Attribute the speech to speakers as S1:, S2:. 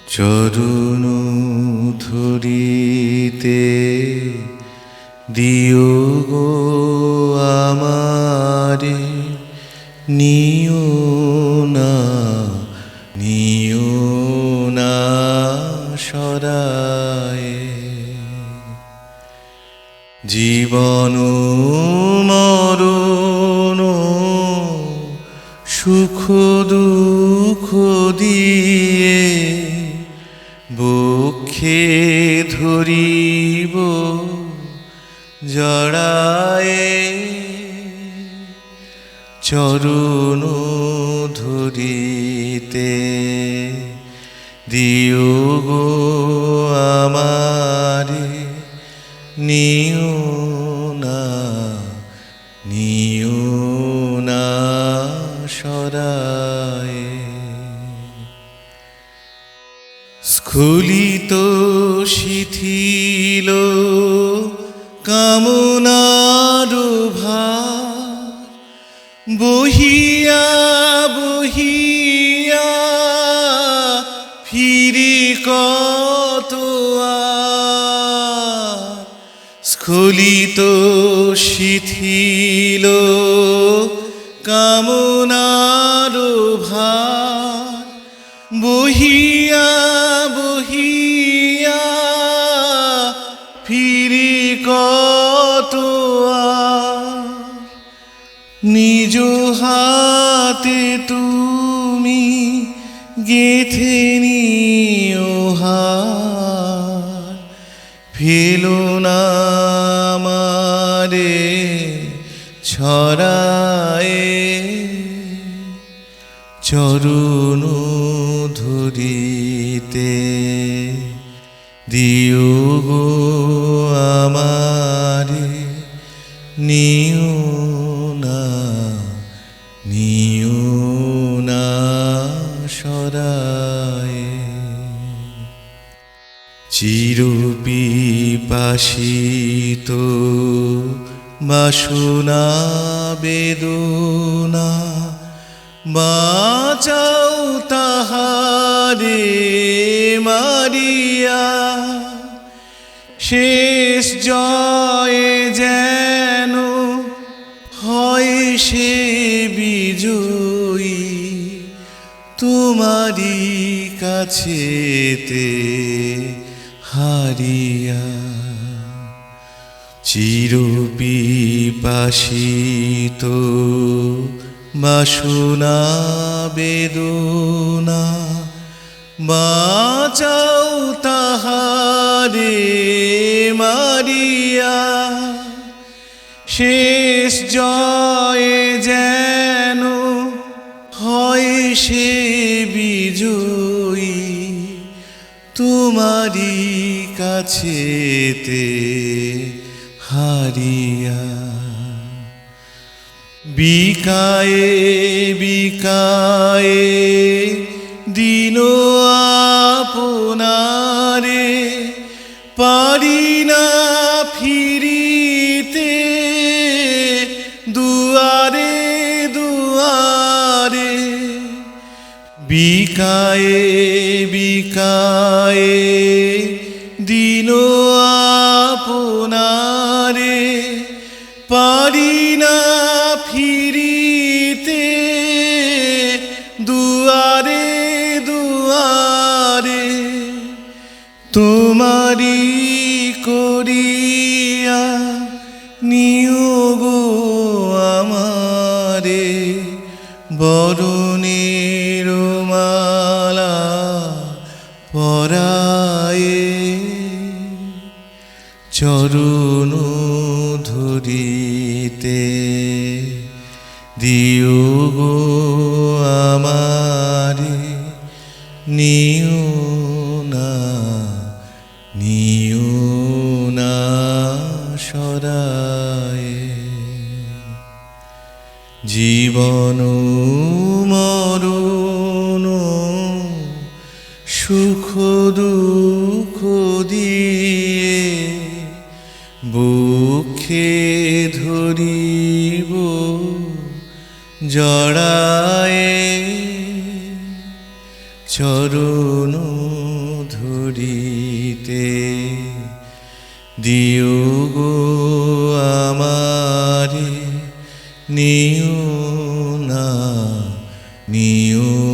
S1: চরণ ধরিতে দিও গো আমারে, নিও না নিও না সরায়ে। জীবন মরণ, সুখ দুঃখ দিয়ে বক্ষে ধরিব জড়ায়ে চরণ ধরিতে দিও গো আমারে নিও স্খলিত শিথিল কামনার বহিয়া বহিয়া ফিরি কত স্খলিত শিথিল কামনার ভার। বহিয়া বহিয়া ফিরি কত নিজ হাতে তুমি গেথে নিও ফেলো না আমারে ছড়ায়ে চরণ দিও গো আমারে নিও না নিও না সরায়ে। চিরপিপাসিত বাসনা বেদনা বাঁচাও তাহারে মারিয়া। শেষ জয়ে যেন হয় সে বিজয়ী। তোমারই কাছেতে হারিয়া। চিরপিপাসিত বাসনা বেদনা বাঁচাও তাহারে মারিয়া। শেষ জয়ে যেন হয় সে বিজয়ী তোমারই কাছেতে হারিয়া। বিকায়ে বিকায়ে দিন আপনারে। পারি না ফিরিতে, দুয়ারে দুয়ারে। বিকায়ে বিকায়ে দিন আপনারে। পারি না ফিরিতে দুয়ারে দুয়ারে তোমারি করিয়া নিয়োগ আমারে বরণের মালা পরায়ে চরণ জীবন মরণ সুখ দুঃখ দিয়ে বুকে ধরিব জড়ায়ে চরণ ধরিতে দিও গো আমারে না নিও না সরা